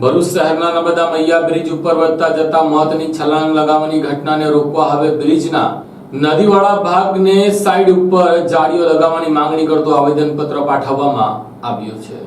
ભરૂચ શહેરના નર્મદા મૈયા બ્રિજ ઉપર વધતા જતા મોતની છલાંગ લગાવવાની ઘટનાને રોકવા હવે બ્રિજના નદીવાળા ભાગને સાઈડ ઉપર જાળીઓ લગાવવાની માંગણી કરતું આવેદનપત્ર પાઠવવામાં આવ્યું છે.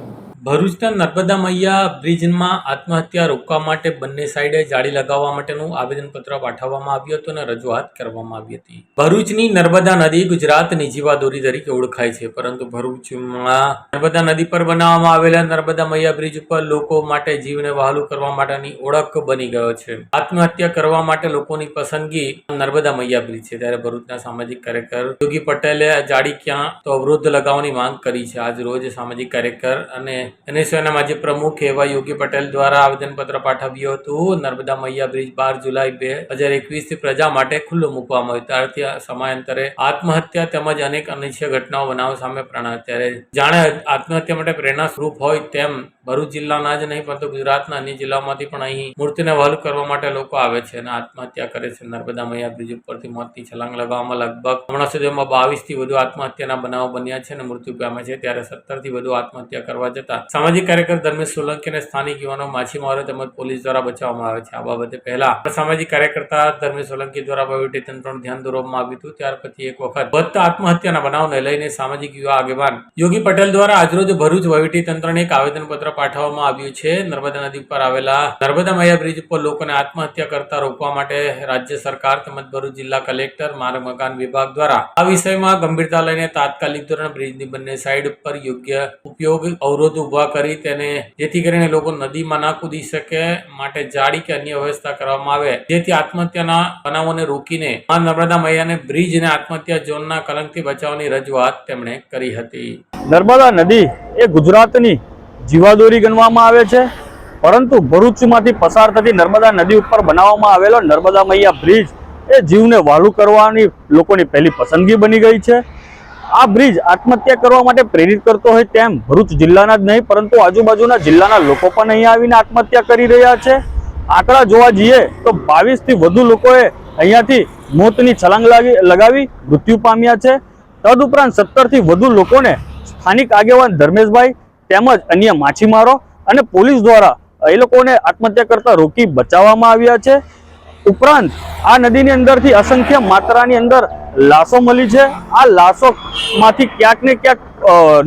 ભરૂચના નર્મદા મૈયા બ્રિજમાં આત્મહત્યા રોકવા માટે બંને સાઈડે જાળી લગાવવા માટેનું આવેદનપત્ર પાઠવવામાં આવ્યું હતું અને રજૂઆત કરવામાં આવી હતી. ભરૂચની નર્મદા નદી ગુજરાતની જીવાદોરી તરીકે ઓળખાય છે, પરંતુ ભરૂચમાં નર્મદા નદી પર બનાવવામાં આવેલા નર્મદા મૈયા બ્રિજ ઉપર લોકો માટે જીવને વહાલું કરવા માટેની ઓળખ બની ગયો છે. આત્મહત્યા કરવા માટે લોકોની પસંદગી નર્મદા મૈયા બ્રિજ છે, ત્યારે ભરૂચના સામાજિક કાર્યકર યોગી પટેલે જાળી ક્યાં તો અવરોધ લગાવવાની માંગ કરી છે. આજ રોજ સામાજિક કાર્યકર અને એનએસયુના માજી પ્રમુખ એવા યોગી પટેલ દ્વારા આવેદનપત્ર પાઠવ્યું હતું. નર્મદા મૈયા બ્રિજ બાર જુલાઈ બે હજાર એકવીસથી પ્રજા માટે ખુલ્લો મૂકવામાં આવ્યો. ત્યારથી સમયાંતરે આત્મહત્યા તેમજ અનેક અનિચ્છનીય ઘટનાઓ બનાવ સામે પ્રણાય. ત્યારે જાણે આત્મહત્યા માટે પ્રેરણા સ્વરૂપ હોય તેમ ભરૂચ જિલ્લાના જ નહીં, પરંતુ ગુજરાતના અન્ય જિલ્લાઓમાંથી પણ અહીં મૂર્તિને વહલ કરવા માટે લોકો આવે છે અને આત્મહત્યા કરે છે. નર્મદા મૈયા બ્રિજ ઉપરથી મોતની છલાંગ લગાવવામાં લગભગ હમણાં સુધીમાં બાવીસથી વધુ આત્મહત્યાના બનાવો બન્યા છે અને મૃત્યુ પામ્યા છે. ત્યારે સત્તરથી વધુ આત્મહત્યા કરવા જતા સામાજિક કાર્યકર ધર્મેશ સોલંકી અને સ્થાનિક યુવાનો માછીમારો તેમજ પોલીસ દ્વારા બચાવવામાં આવે છે. આ બાબતે પહેલા સામાજિક કાર્યકર્તા ધર્મેશ સોલંકી દ્વારા વહીવટી તંત્રનું ધ્યાન દોરવામાં આવ્યું હતું. ત્યાર પછી એક વખત વધતા આત્મહત્યાના બનાવને લઈને સામાજિક યુવા આગેવાન યોગી પટેલ દ્વારા આજરોજ ભરૂચ વહીવટી તંત્રને એક આવેદનપત્ર પાઠવવામાં આવ્યું છે. નર્મદા નદી પર આવેલા નર્મદા મૈયા બ્રિજ ઉપર લોકોને આત્મહત્યા કરતા રોકવા માટે રાજ્ય સરકાર તેમજ ભરૂચ જિલ્લા કલેક્ટર, માર્ગ, મકાન વિભાગ દ્વારા આ વિષયમાં ગંભીરતા લઈને તાત્કાલિક ધોરણે બ્રિજની બંને સાઈડ ઉપર યોગ્ય ઉપયોગ અવરોધ ઊભા કરી તેને જેથી કરીને લોકો નદીમાં ના કૂદી શકે, માટે જાળી કે અન્ય વ્યવસ્થા કરવામાં આવે. જેથી આત્મહત્યાના બનાવોને રોકીને આ નર્મદા મૈયાને બ્રિજ અને આત્મહત્યા ઝોનના કલંકથી બચાવવાની રજૂઆત તેમણે કરી હતી. નર્મદા નદી એ ગુજરાતની જીવાદોરી ગણવામાં આવે છે. પરંતુ ભરૂચમાંથી પસાર થતી નર્મદા નદી ઉપર બનાવવામાં આવેલો નર્મદા મૈયા બ્રિજ એ જીવને વાલું કરવાની લોકોની પહેલી પસંદગી બની ગઈ છે. આ બ્રિજ આત્મહત્યા કરવા માટે પ્રેરિત કરતો હોય તેમ ભરૂચ જિલ્લાના જ નહીં, પરંતુ આજુબાજુના જિલ્લાના લોકો પણ અહીંયા આવીને આત્મહત્યા કરી રહ્યા છે. આંકડા જોવા જઈએ તો બાવીસથી વધુ લોકોએ અહીંયાથી મોતની છલાંગ લાગી, લગાવી મૃત્યુ પામ્યા છે. તદુપરાંત ઉપરાંત સત્તરથી વધુ લોકોને સ્થાનિક આગેવાન ધર્મેશભાઈ તેમજ અન્ય માછીમારો અને પોલીસ દ્વારા એ લોકોને આત્મહત્યા કરતા રોકી બચાવવામાં આવ્યા છે. ઉપરાંત આ નદીની અંદરથી અસંખ્ય માત્રાની અંદર લાશો મળી છે. આ લાશોમાંથી ક્યાંક ને ક્યાંક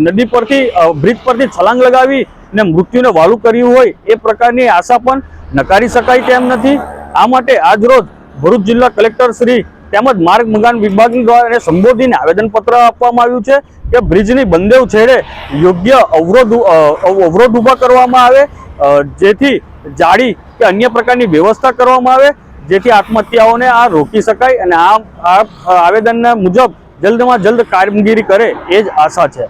નદી પરથી બ્રિજ પરથી છલાંગ લગાવી ને મૃત્યુને વાલું કર્યું હોય એ પ્રકારની આશા પણ નકારી શકાય તેમ નથી. આ માટે આજરોજ ભરૂચ જિલ્લા કલેક્ટર શ્રી તેમજ માર્ગ મકાન વિભાગ દ્વારા સંબોધીને આવેદનપત્ર આપવામાં આવ્યું છે કે બ્રિજની બંદેવ છેડે યોગ્ય અવરોધ અવરોધ ઊભા કરવામાં આવે જેથી જાળી કે અન્ય પ્રકારની વ્યવસ્થા કરવામાં આવે, જેથી આત્મહત્યાઓને આ રોકી શકાય અને આ આ આવેદનના મુજબ જલ્દમાં જલ્દ કામગીરી કરે એ જ આશા છે.